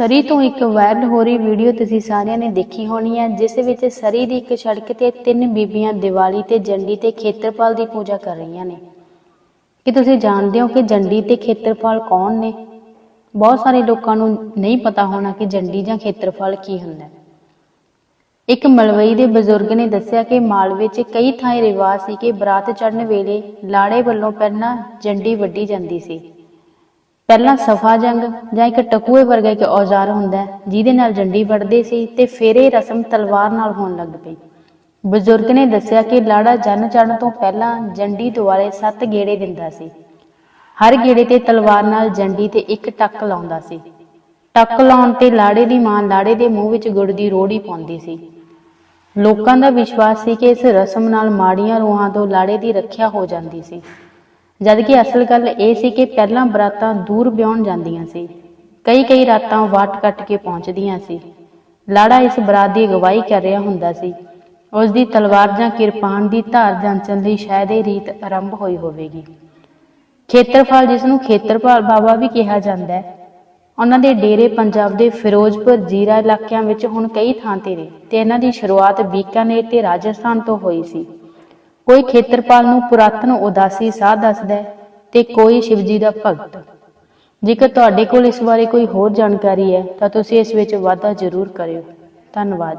ਸਰੀ ਤੋਂ ਇੱਕ ਵਾਇਰਲ ਹੋ ਰਹੀ ਵੀਡੀਓ ਤੁਸੀਂ ਸਾਰਿਆਂ ਨੇ ਦੇਖੀ ਹੋਣੀ ਹੈ, ਜਿਸ ਵਿੱਚ ਸਰੀ ਦੀ ਇੱਕ ਸੜਕ ਤੇ ਤਿੰਨ ਬੀਬੀਆਂ ਦੀਵਾਲੀ ਤੇ ਜੰਡੀ ਤੇ ਖੇਤਰਪਾਲ ਦੀ ਪੂਜਾ ਕਰ ਰਹੀਆਂ ਨੇ। ਕਿ ਤੁਸੀਂ ਜਾਣਦੇ ਹੋ ਕਿ ਜੰਡੀ ਤੇ ਖੇਤਰਪਾਲ ਕੌਣ ਨੇ? ਬਹੁਤ ਸਾਰੇ ਲੋਕਾਂ ਨੂੰ ਨਹੀਂ ਪਤਾ ਹੋਣਾ ਕਿ ਜੰਡੀ ਜਾਂ ਖੇਤਰਪਾਲ ਕੀ ਹੁੰਦਾ ਹੈ। ਇੱਕ ਮਲਵਈ ਦੇ ਬਜ਼ੁਰਗ ਨੇ ਦੱਸਿਆ ਕਿ ਮਾਲਵੇ 'ਚ ਕਈ ਥਾਂ ਰਿਵਾਜ ਸੀ ਕਿ ਬਰਾਤ ਚੜ੍ਹਨ ਵੇਲੇ ਲਾੜੇ ਵੱਲੋਂ ਪਹਿਲਾਂ ਜੰਡੀ ਵੱਢੀ ਜਾਂਦੀ ਸੀ। ਪਹਿਲਾਂ ਸਫਾ ਜੰਗ ਜਾਂ ਇੱਕ ਟਕੂਏ ਵਰਗਾ ਇੱਕ ਔਜ਼ਾਰ ਹੁੰਦਾ ਹੈ, ਜਿਹਦੇ ਨਾਲ ਜੰਡੀ ਵੱਢਦੇ ਸੀ ਤੇ ਫਿਰ ਇਹ ਰਸਮ ਤਲਵਾਰ ਨਾਲ ਹੋਣ ਲੱਗ ਪਈ। ਬਜ਼ੁਰਗ ਨੇ ਦੱਸਿਆ ਕਿ ਲਾੜਾ ਜਨ ਚੜ੍ਹਨ ਤੋਂ ਪਹਿਲਾਂ ਜੰਡੀ ਦੁਆਲੇ ਸੱਤ ਗੇੜੇ ਦਿੰਦਾ ਸੀ। ਹਰ ਗੇੜੇ ਤੇ ਤਲਵਾਰ ਨਾਲ ਜੰਡੀ ਤੇ ਇੱਕ ਟੱਕ ਲਾਉਂਦਾ ਸੀ। ਟੱਕ ਲਾਉਣ ਤੇ ਲਾੜੇ ਦੀ ਮਾਂ ਲਾੜੇ ਦੇ ਮੂੰਹ ਵਿੱਚ ਗੁੜ ਦੀ ਰੋੜੀ ਪਾਉਂਦੀ ਸੀ। ਲੋਕਾਂ ਦਾ ਵਿਸ਼ਵਾਸ ਸੀ ਕਿ ਇਸ ਰਸਮ ਨਾਲ ਮਾੜੀਆਂ ਰੂਹਾਂ ਤੋਂ ਲਾੜੇ ਦੀ ਰੱਖਿਆ ਹੋ ਜਾਂਦੀ ਸੀ। ਜਦਕਿ ਅਸਲ ਗੱਲ ਇਹ ਸੀ ਕਿ ਪਹਿਲਾਂ ਬਰਾਤਾਂ ਦੂਰ ਵਿਆਹਣ ਜਾਂਦੀਆਂ ਸੀ। ਕਈ ਕਈ ਰਾਤਾਂ ਵਾਟ ਕੱਟ ਕੇ ਪਹੁੰਚਦੀਆਂ ਸੀ। ਲਾੜਾ ਇਸ ਬਰਾਤ ਦੀ ਅਗਵਾਈ ਕਰ ਰਿਹਾ ਹੁੰਦਾ ਸੀ। ਉਸ ਦੀ ਤਲਵਾਰ ਜਾਂ ਕਿਰਪਾਨ ਦੀ ਧਾਰ ਜਾਂਚਣ ਲਈ ਸ਼ਾਇਦ ਇਹ ਰੀਤ ਆਰੰਭ ਹੋਈ ਹੋਵੇਗੀ। ਖੇਤਰਫਲ, ਜਿਸ ਨੂੰ ਖੇਤਰਪਾਲ ਬਾਬਾ ਵੀ ਕਿਹਾ ਜਾਂਦਾ ਹੈ, ਉਹਨਾਂ ਦੇ ਡੇਰੇ ਪੰਜਾਬ ਦੇ ਫਿਰੋਜ਼ਪੁਰ ਜੀਰਾ ਇਲਾਕਿਆਂ ਵਿੱਚ ਹੁਣ ਕਈ ਥਾਂ ਤੇ ਨੇ ਤੇ ਇਹਨਾਂ ਦੀ ਸ਼ੁਰੂਆਤ ਬੀਕਾਨੇਰ ਤੇ ਰਾਜਸਥਾਨ ਤੋਂ ਹੋਈ ਸੀ। ਕੋਈ ਖੇਤਰਪਾਲ ਨੂੰ ਪੁਰਾਤਨ ਉਦਾਸੀ ਸਾਧ ਦੱਸਦਾ ਹੈ ਤੇ ਕੋਈ ਸ਼ਿਵਜੀ ਦਾ ਭਗਤ। ਜੇਕਰ ਤੁਹਾਡੇ ਕੋਲ ਇਸ ਬਾਰੇ ਕੋਈ ਹੋਰ ਜਾਣਕਾਰੀ ਹੈ ਤਾਂ ਤੁਸੀਂ ਇਸ ਵਿੱਚ ਵਾਧਾ ਜ਼ਰੂਰ ਕਰਿਓ। ਧੰਨਵਾਦ